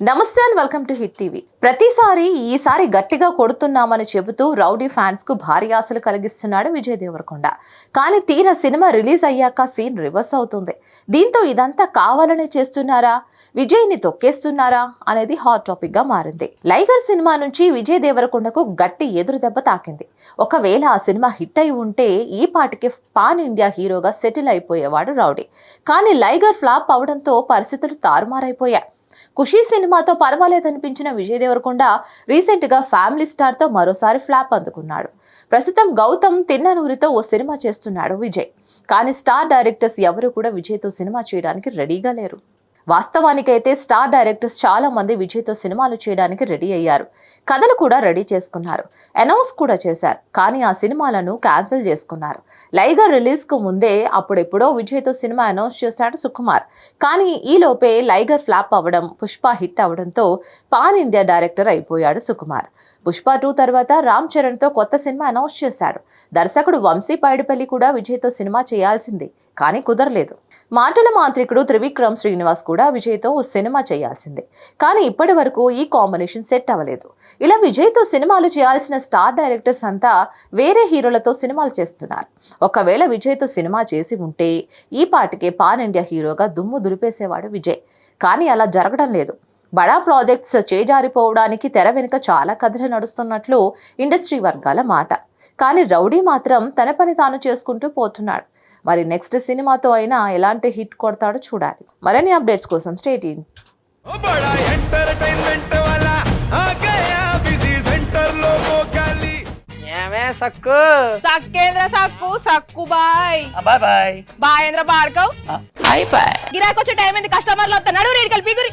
నమస్తే and welcome to hit TV. ప్రతిసారి ఈసారి గట్టిగా కొడుతున్నామని చెబుతూ రౌడీ ఫ్యాన్స్కు భారీ ఆశలు కలిగిస్తున్నాడు విజయ్ దేవరకొండ. కానీ తీరా సినిమా రిలీజ్ అయ్యాక సీన్ రివర్స్ అవుతుంది. దీంతో ఇదంతా కావాలనే చేస్తున్నారా? విజయ్ని తొక్కేస్తున్నారా? అనేది హాట్ టాపిక్గా మారింది. లైగర్ సినిమా నుంచి విజయ్ దేవరకొండకు గట్టి ఎదురు దెబ్బ తాకింది. ఒకవేళ ఆ సినిమా హిట్ అయి ఉంటే ఈ పాటికి పాన్ ఇండియా హీరోగా సెటిల్ అయిపోయేవాడు రౌడీ. కానీ లైగర్ ఫ్లాప్ అవడంతో పరిస్థితులు తారుమారైపోయాయి. ఖుషీ సినిమాతో పర్వాలేదనిపించిన విజయ్ దేవరకొండ రీసెంట్గా ఫ్యామిలీ స్టార్తో మరోసారి ఫ్లాప్ అందుకున్నాడు. ప్రస్తుతం గౌతమ్ తిన్ననూరితో ఓ సినిమా చేస్తున్నాడు విజయ్. కానీ స్టార్ డైరెక్టర్స్ ఎవరు కూడా విజయ్తో సినిమా చేయడానికి రెడీగా లేరు. వాస్తవానికైతే స్టార్ డైరెక్టర్స్ చాలా మంది విజయ్తో సినిమాలు చేయడానికి రెడీ అయ్యారు. కథలు కూడా రెడీ చేసుకున్నారు. అనౌన్స్ కూడా చేశారు. కానీ ఆ సినిమాలను క్యాన్సిల్ చేసుకున్నారు. లైగర్ రిలీజ్కు ముందే అప్పుడెప్పుడో విజయ్తో సినిమా అనౌన్స్ చేశాడు సుకుమార్. కానీ ఈలోపే లైగర్ ఫ్లాప్ అవ్వడం పుష్ప హిట్ అవడంతో పాన్ ఇండియా డైరెక్టర్ అయిపోయాడు సుకుమార్. పుష్ప టూ తర్వాత రామ్ చరణ్తో కొత్త సినిమా అనౌన్స్ చేశాడు. దర్శకుడు వంశీ పైడిపల్లి కూడా విజయ్తో సినిమా చేయాల్సింది కానీ కుదరలేదు. మాటల మాంత్రికుడు త్రివిక్రమ్ శ్రీనివాస్ కూడా విజయ్తో ఓ సినిమా చేయాల్సిందే కానీ ఇప్పటి వరకు ఈ కాంబినేషన్ సెట్ అవ్వలేదు. ఇలా విజయ్తో సినిమాలు చేయాల్సిన స్టార్ డైరెక్టర్స్ అంతా వేరే హీరోలతో సినిమాలు చేస్తున్నారు. ఒకవేళ విజయ్తో సినిమా చేసి ఉంటే ఈ పాటికే పాన్ ఇండియా హీరోగా దుమ్ము దులిపేసేవాడు విజయ్ కానీ అలా జరగడం లేదు. బడా ప్రాజెక్ట్స్ చేజారిపోవడానికి తెర వెనుక చాలా కథలు నడుస్తున్నట్లు ఇండస్ట్రీ వర్గాల మాట. కానీ రౌడీ మాత్రం తన పని తాను చేసుకుంటూ పోతున్నాడు. మరి నెక్స్ట్ సినిమాతో అయినా ఎలాంటి హిట్ కొడతాడో చూడాలి. మరిన్ని అప్డేట్స్ కోసం స్టేట్ సక్కు? సక్కేంద్ర సక్కు సక్కు బాయ్. బాయ్ బాయ్. బాయేంద్ర భార్గవ్ బాయ్ బాయ్. గిరాకొచ్చే టైం కస్టమర్లు వస్తున్నాడు నడు కలిపి గురి